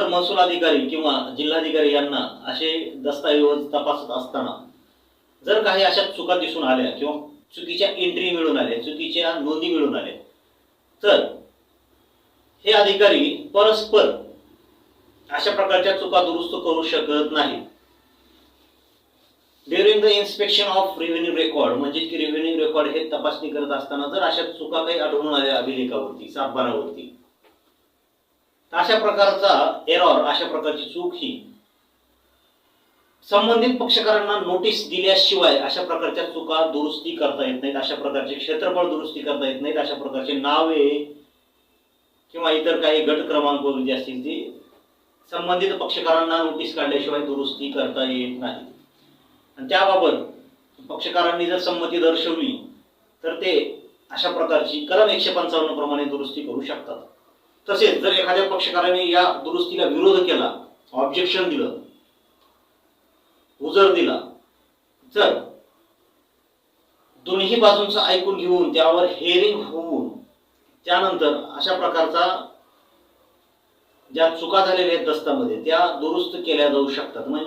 तर महसूल अधिकारी किंवा जिल्हाधिकारी यांना असे दस्तऐवज तपासत असताना जर काही अशा चुका दिसून आल्या किंवा चुकीच्या एंट्री मिळून आल्या चुकीच्या नोंदी मिळून आल्या तर हे अधिकारी परस्पर अशा प्रकारच्या चुका दुरुस्त करू शकत नाही. During the inspection of revenue record म्हणजे की रेव्हेन्यू रेकॉर्ड हे तपासणी करत असताना जर अशा चुका काही आढळून आल्या अभिलेखावरती सातबारावरती अशा प्रकारचा एरॉर अशा प्रकारची चूक ही संबंधित पक्षकारांना नोटीस दिल्याशिवाय अशा प्रकारच्या चुका दुरुस्ती करता येत नाहीत अशा प्रकारचे क्षेत्रफळ दुरुस्ती करता येत नाहीत अशा प्रकारचे नावे किंवा इतर काही गट क्रमांक वगैरे जे असतील ते संबंधित पक्षकारांना नोटीस काढल्याशिवाय दुरुस्ती करता येत नाही. आणि त्याबाबत पक्षकारांनी जर संमती दर्शवली तर ते अशा प्रकारची कलम एकशे पंचावन्न प्रमाणे दुरुस्ती करू शकतात. तसेच जर एखाद्या पक्षकाराने या दुरुस्तीला विरोध केला ऑब्जेक्शन दिलं उजर दिला तर दोन्ही बाजूंचं ऐकून घेऊन त्यावर हेरिंग होऊन त्यानंतर अशा प्रकारचा ज्या चुका झालेल्या आहेत दस्तामध्ये त्या दुरुस्त केल्या जाऊ शकतात. म्हणजे